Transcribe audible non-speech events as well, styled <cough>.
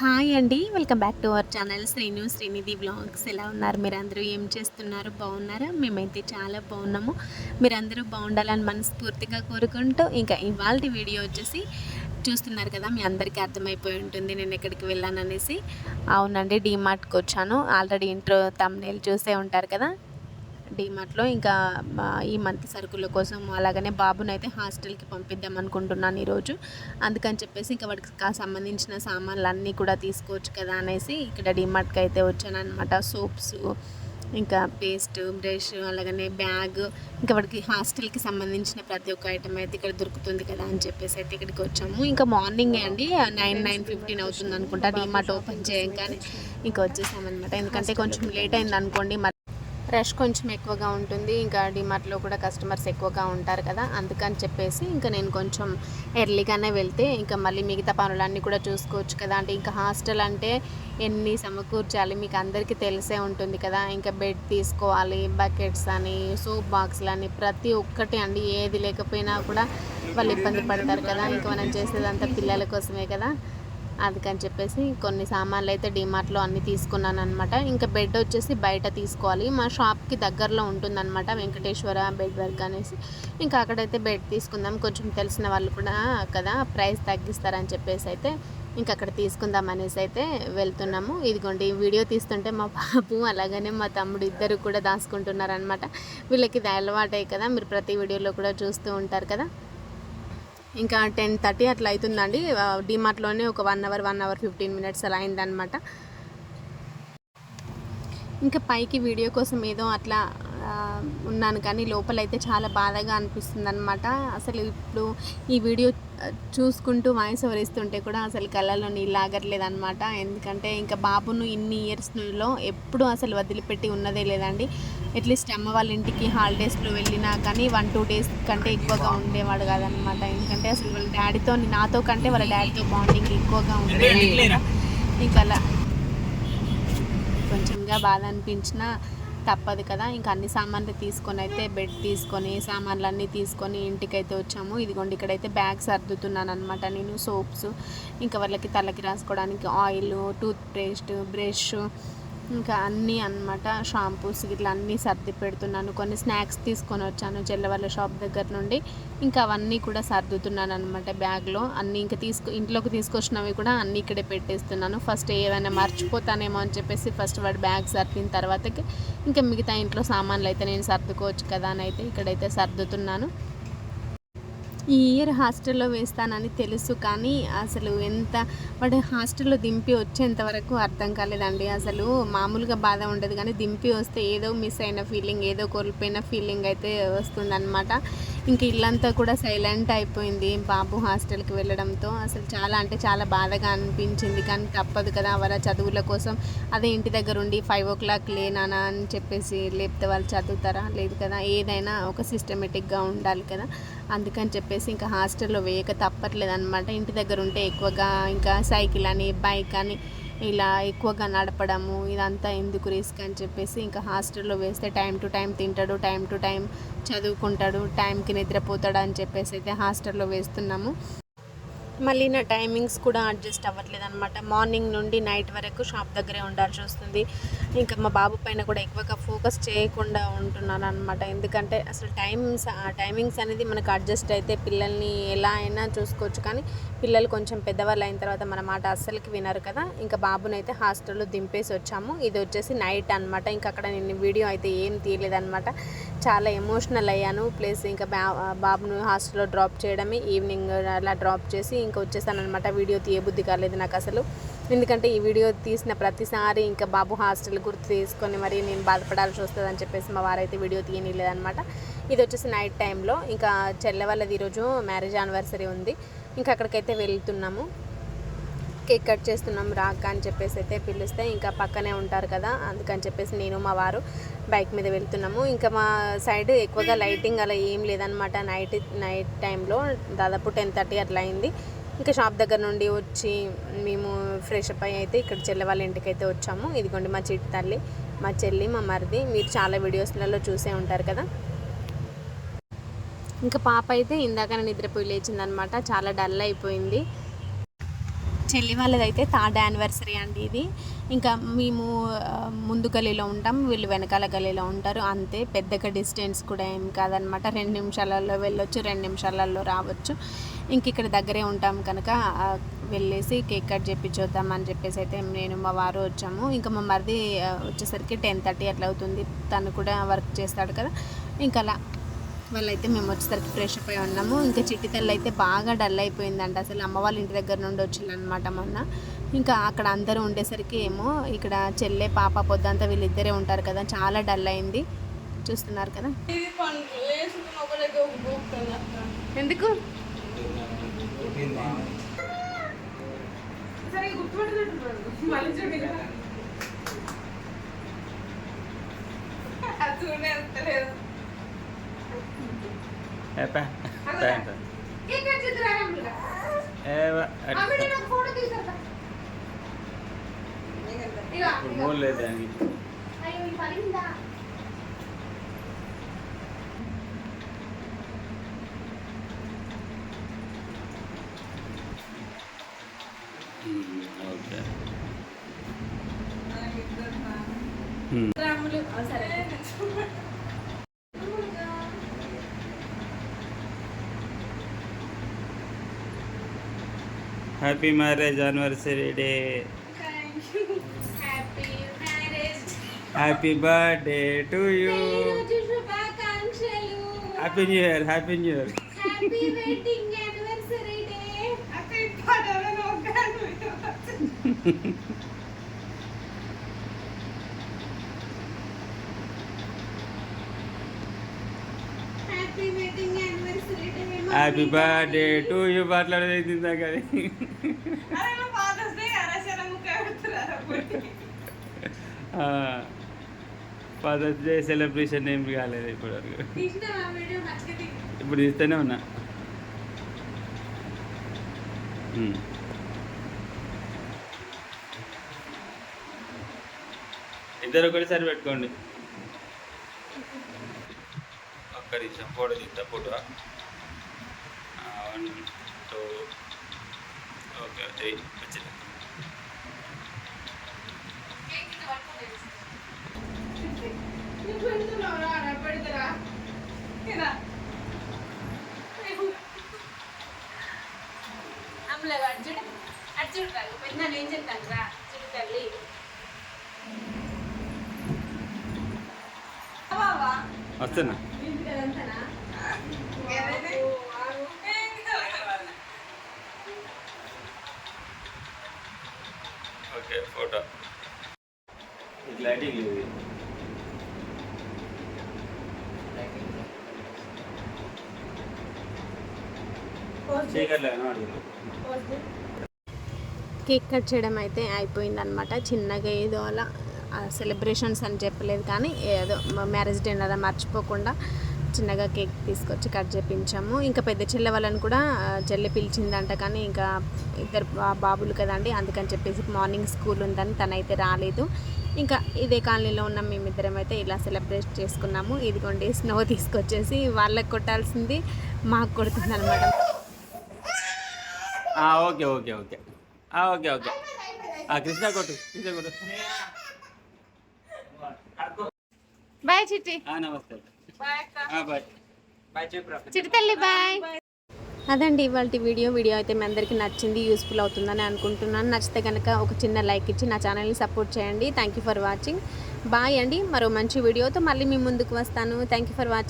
Hi అండి. Welcome back to our channel Srinu Srinidhi vlogs ఎలా ఉన్నారు మీరందరూ? ఏం చేస్తున్నారు? బాగున్నారా? మేమైతే చాలా బాగున్నాము. మీరందరూ బాగుండాలని మనస్ఫూర్తిగా కోరుకుంటూ ఇంకా ఇవాళ వీడియో వచ్చేసి చూస్తున్నారు కదా మీ అందరికీ అర్థమైపోయి ఉంటుంది నేను ఎక్కడికి వెళ్ళాను అనేసి అవునండి డీమార్ట్కి వచ్చాను. ఆల్రెడీ ఇంట్రో తమ్నేల్ చూసే ఉంటారు కదా. డీమార్ట్లో ఇంకా ఈ మంత్ సరుకుల కోసం అలాగనే బాబునైతే హాస్టల్కి పంపిద్దాం అనుకుంటున్నాను ఈరోజు. అందుకని చెప్పేసి ఇంకా వాడికి సంబంధించిన సామాన్లు అన్నీ కూడా తీసుకోవచ్చు కదా అనేసి ఇక్కడ డీమార్ట్కి అయితే వచ్చాను అనమాట సోప్స్ ఇంకా పేస్ట్ బ్రష్ అలాగనే బ్యాగ్ ఇంకా వాడికి హాస్టల్కి సంబంధించిన ప్రతి ఒక్క ఐటమ్ అయితే ఇక్కడ దొరుకుతుంది కదా అని చెప్పేసి అయితే ఇక్కడికి వచ్చాము. ఇంకా మార్నింగే అండి నైన్ నైన్ ఫిఫ్టీన్ అవుతుంది అనుకుంటా. డీమార్ట్ ఓపెన్ చేయగానే ఇంకా వచ్చేసామన్నమాట. ఎందుకంటే కొంచెం లేట్ అయింది అనుకోండి మరి రష్ కొంచెం ఎక్కువగా ఉంటుంది. ఇంకా డిమార్ట్లో కూడా కస్టమర్స్ ఎక్కువగా ఉంటారు కదా. అందుకని చెప్పేసి ఇంకా నేను కొంచెం ఎర్లీగానే వెళ్తే ఇంకా మళ్ళీ మిగతా పనులన్నీ కూడా చూసుకోవచ్చు కదా. అంటే ఇంకా హాస్టల్ అంటే ఎన్ని సమకూర్చాలి మీకు అందరికీ తెలిసే ఉంటుంది కదా. ఇంకా బెడ్ తీసుకోవాలి బకెట్స్ అని సోప్ బాక్స్లు అని ప్రతి ఒక్కటి అండి. ఏది లేకపోయినా కూడా వాళ్ళు ఇబ్బంది పడతారు కదా. ఇంకా మనం చేసేదంతా పిల్లల కోసమే కదా. అందుకని చెప్పేసి కొన్ని సామాన్లు అయితే డిమార్ట్లో అన్ని తీసుకున్నాను అనమాట ఇంకా బెడ్ వచ్చేసి బయట తీసుకోవాలి. మా షాప్కి దగ్గరలో ఉంటుందన్నమాట వెంకటేశ్వర బెడ్ వర్క్ అనేసి. ఇంకా అక్కడైతే బెడ్ తీసుకుందాం. కొంచెం తెలిసిన వాళ్ళు కూడా కదా ప్రైస్ తగ్గిస్తారని చెప్పేసి అయితే ఇంకా అక్కడ తీసుకుందాం అనేసి అయితే వెళ్తున్నాము. ఇదిగోండి ఈ వీడియో తీస్తుంటే మా బాబు అలాగనే మా తమ్ముడు ఇద్దరు కూడా దాచుకుంటున్నారనమాట వీళ్ళకి ఇది అలవాటే కదా మీరు ప్రతి వీడియోలో కూడా చూస్తూ ఉంటారు కదా. ఇంకా టెన్ థర్టీ అట్లా అవుతుందండి. డిమార్ట్లోనే ఒక one hour one hour fifteen minutes అలా అయిందనమాట ఇంకా పైకి వీడియో కోసం ఏదో అట్లా ఉన్నాను కానీ లోపలైతే చాలా బాధగా అనిపిస్తుంది అనమాట అసలు ఇప్పుడు ఈ వీడియో చూసుకుంటూ వాయిస్ ఓవర్ ఇస్తుంటే కూడా అసలు కళ్ళలో నీళ్ళు ఆగట్లేదు అనమాట ఎందుకంటే ఇంకా బాబును ఇన్ని ఇయర్స్లో ఎప్పుడు అసలు వదిలిపెట్టి ఉన్నదే లేదండి. అట్లీస్ట్ అమ్మ వాళ్ళ ఇంటికి హాలిడేస్లో వెళ్ళినా కానీ వన్ టూ డేస్ కంటే ఎక్కువగా ఉండేవాడు కాదనమాట ఎందుకంటే అసలు వాళ్ళ డాడీతో నాతో కంటే వాళ్ళ డాడీతో బాండింగ్ ఎక్కువగా ఉండేది ఇంకా అలా కొంచెంగా బాధ అనిపించినా తప్పదు కదా. ఇంకా అన్ని సామాన్లు తీసుకొని అయితే బెడ్ తీసుకొని సామాన్లు అన్నీ తీసుకొని ఇంటికైతే వచ్చాము. ఇదిగోండి ఇక్కడైతే బ్యాగ్ సర్దుతున్నాను అనమాట నేను సోప్స్ ఇంకా వాళ్ళకి తలకి రాసుకోవడానికి ఆయిల్ టూత్ పేస్ట్ బ్రష్ ఇంకా అన్నీ అన్నమాట. షాంపూస్ ఇట్లా అన్నీ సర్ది పెడుతున్నాను. కొన్ని స్నాక్స్ తీసుకొని వచ్చాను చెల్లవాళ్ళ షాప్ దగ్గర నుండి. ఇంకా అవన్నీ కూడా సర్దుతున్నాను అనమాట బ్యాగ్లో. అన్నీ ఇంకా తీసుకు ఇంట్లోకి తీసుకొచ్చినవి కూడా అన్నీ ఇక్కడే పెట్టేస్తున్నాను. ఫస్ట్ ఏమైనా మర్చిపోతానేమో అని చెప్పేసి ఫస్ట్ వాడు బ్యాగ్ సర్దిన తర్వాతకి ఇంకా మిగతా ఇంట్లో సామాన్లు అయితే నేను సర్దుకోవచ్చు కదా అని అయితే ఇక్కడైతే సర్దుతున్నాను. ఈ ఇయర్ హాస్టల్లో వేస్తానని తెలుసు కానీ అసలు ఎంత వాడు హాస్టల్లో దింపి వచ్చేంత వరకు అర్థం కాలేదండి. అసలు మామూలుగా బాధ ఉండదు కానీ దింపి వస్తే ఏదో మిస్ అయిన ఫీలింగ్ ఏదో కోల్పోయిన ఫీలింగ్ అయితే వస్తుందన్నమాట. ఇంక ఇల్లంతా కూడా సైలెంట్ అయిపోయింది బాబు హాస్టల్కి వెళ్ళడంతో. అసలు చాలా అంటే చాలా బాధగా అనిపించింది. కానీ తప్పదు కదా వాళ్ళ చదువుల కోసం. అదే ఇంటి దగ్గర ఉండి ఫైవ్ ఓ క్లాక్ లేనానా అని చెప్పేసి లేపితే వాళ్ళు చదువుతారా? లేదు కదా ఏదైనా ఒక సిస్టమేటిక్గా ఉండాలి కదా. అందుకని చెప్పేసి ఇంకా హాస్టల్లో వేయక తప్పట్లేదు అనమాట ఇంటి దగ్గర ఉంటే ఎక్కువగా ఇంకా సైకిల్ అని బైక్ అని ఇలా ఎక్కువగా నడపడము ఇదంతా ఎందుకు రిస్క్ అని చెప్పేసి ఇంకా హాస్టల్లో వేస్తే టైం టు టైం తింటాడు టైం టు టైం చదువుకుంటాడు టైంకి నిద్రపోతాడు అని చెప్పేసి అయితే హాస్టల్లో వేస్తున్నాము. మళ్ళీ నా టైమింగ్స్ కూడా అడ్జస్ట్ అవ్వట్లేదు అనమాట మార్నింగ్ నుండి నైట్ వరకు షాప్ దగ్గరే ఉండాల్సి వస్తుంది. ఇంకా మా బాబు పైన కూడా ఎక్కువగా ఫోకస్ చేయకుండా ఉంటున్నాను అనమాట ఎందుకంటే అసలు టైమ్స్ ఆ టైమింగ్స్ అనేది మనకు అడ్జస్ట్ అయితే పిల్లల్ని ఎలా అయినా చూసుకోవచ్చు. కానీ పిల్లలు కొంచెం పెద్దవాళ్ళు అయిన తర్వాత మన మాట అస్సలకి వినరు కదా. ఇంకా బాబునైతే హాస్టల్లో దింపేసి వచ్చాము. ఇది వచ్చేసి నైట్ అనమాట ఇంకా అక్కడ నేను వీడియో అయితే ఏం తీయలేదనమాట చాలా ఎమోషనల్ అయ్యాను. ప్లస్ ఇంకా బాబును హాస్టల్లో డ్రాప్ చేయడమే ఈవినింగ్ అలా డ్రాప్ చేసి ఇంకా వచ్చేసానమాట వీడియో తీయబుద్ధి కాలేదు నాకు అసలు. ఎందుకంటే ఈ వీడియో తీసిన ప్రతిసారి ఇంకా బాబు హాస్టల్ గుర్తు తీసుకొని మరి నేను బాధపడాల్సి వస్తుంది అని చెప్పేసి మా వారైతే వీడియో తీయనిలేదనమాట ఇది వచ్చేసి నైట్ టైంలో ఇంకా చెల్లె వాళ్ళది ఈరోజు మ్యారేజ్ యానివర్సరీ ఉంది. ఇంకా అక్కడికైతే వెళ్తున్నాము. కేక్ కట్ చేస్తున్నాం రాక అని చెప్పేసి అయితే పిలిస్తే ఇంకా పక్కనే ఉంటారు కదా అందుకని చెప్పేసి నేను మా వారు బైక్ మీద వెళ్తున్నాము. ఇంకా మా సైడ్ ఎక్కువగా లైటింగ్ అలా ఏం లేదనమాట నైట్ నైట్ టైంలో దాదాపు టెన్ థర్టీ అట్లా అయింది. ఇంకా షాప్ దగ్గర నుండి వచ్చి మేము ఫ్రెష్ అప్ అయ్యి అయితే ఇక్కడ చెల్లె వాళ్ళ ఇంటికి అయితే వచ్చాము. ఇదిగోండి మా చిట్టి తల్లి మా చెల్లి మా మరిది. మీరు చాలా వీడియోస్లలో చూసే ఉంటారు కదా. ఇంకా పాప అయితే ఇందాక నిద్రపోయి లేచిందనమాట. చాలా డల్ అయిపోయింది. చెల్లి వాళ్ళది అయితే థర్డ్ యానివర్సరీ అండి ఇది. ఇంకా మేము ముందు గలీలో ఉంటాం వీళ్ళు వెనకాల గలీలో ఉంటారు. అంతే పెద్దగా డిస్టెన్స్ కూడా ఏం కాదనమాట. రెండు నిమిషాలలో వెళ్ళొచ్చు రెండు నిమిషాలలో రావచ్చు. ఇంక ఇక్కడ దగ్గరే ఉంటాం కనుక వెళ్ళేసి కేక్ కట్ చేపించొద్దాం అని చెప్పేసి అయితే నేను మా వారు వచ్చాము. ఇంకా మా మరిది వచ్చేసరికి టెన్ థర్టీ అట్లా అవుతుంది. తను కూడా వర్క్ చేస్తాడు కదా. ఇంకా అలా వాళ్ళైతే మేము వచ్చేసరికి ఫ్రెష్ అప్ అయి ఉన్నాము. ఇంకా చిట్టి తల్లి అయితే బాగా డల్ అయిపోయిందంట. అసలు అమ్మ వాళ్ళ ఇంటి దగ్గర నుండి వచ్చిందనమాట మొన్న. ఇంకా అక్కడ అందరూ ఉండేసరికి ఏమో ఇక్కడ చెల్లె పాప పొద్దంతా వీళ్ళిద్దరే ఉంటారు కదా చాలా డల్ అయింది. చూస్తున్నారు కదా? ఎందుకు? ప్యాంట్. మూడు లేదు దానికి? ఓకే రాములు సరే. Happy marriage anniversary day happy marriage happy birthday to you రోజు శుభాకాంక్షలు happy new year happy new year happy wedding anniversary day అక్క ఇప్పుడు నోకాను హ్యాపీ బర్త్డే టు యూ మాట్లాడేది ఇందాక ఫాదర్స్ డే సెలబ్రేషన్ ఏం కాలేదు ఇప్పుడు ఇప్పుడు తీస్తూనే ఉన్నా. ఇద్దరు ఒకటిసారి పెట్టుకోండి. త్రీ వచ్చింది నువ్వు పెడుతున్నావురా రా పెడతారా ఇలా అమ్మలే అర్జుడు అర్జుడు రా పెద్ద నేను చెప్తాను రా చూడు తల్లి బావా వస్తున్నా ఇంటికి అదంతానా ఓకే ఫోటో. ఇది లైటింగ్ లేదు చీకట్లో కనబడుతుంది కేక్ కట్ చేయడం అయితే అయిపోయిందనమాట చిన్నగా ఏదో అలా సెలబ్రేషన్స్ అని చెప్పలేదు కానీ ఏదో మ్యారేజ్ డే అలా మర్చిపోకుండా చిన్నగా కేక్ తీసుకొచ్చి కట్ చేపించాము. ఇంకా పెద్ద చెల్లె వాళ్ళని కూడా చెల్లి పిలిచిందంట కానీ ఇంకా ఇద్దరు బాబులు కదండి అందుకని చెప్పేసి మార్నింగ్ స్కూల్ ఉందని తనైతే రాలేదు. ఇంకా ఇదే కాలనీలో ఉన్న మేమిద్దరం అయితే ఇలా సెలబ్రేట్ చేసుకున్నాము. ఇదిగోండి స్నో <laughs> తీసుకొచ్చేసి వాళ్ళకి కొట్టాల్సింది మాకు కొడుతుంది అనమాట ఓకే ఓకే ఓకే. ఆ, ఓకే ఓకే. ఆ, కృష్ణ కొట్టు కృష్ణ కొట్టు. బాయ్ చిట్టి. ఆ, నమస్తే. చిరుతల్లి బాయ్ అదండి ఇవాళ వీడియో. వీడియో అయితే మీ అందరికీ నచ్చింది యూస్ఫుల్ అవుతుందని అనుకుంటున్నాను. నచ్చితే కనుక ఒక చిన్న లైక్ ఇచ్చి నా ఛానల్ని సపోర్ట్ చేయండి. Thank you for watching bye అండి. మరో మంచి వీడియోతో మళ్ళీ మీ ముందుకు వస్తాను. Thank you for watching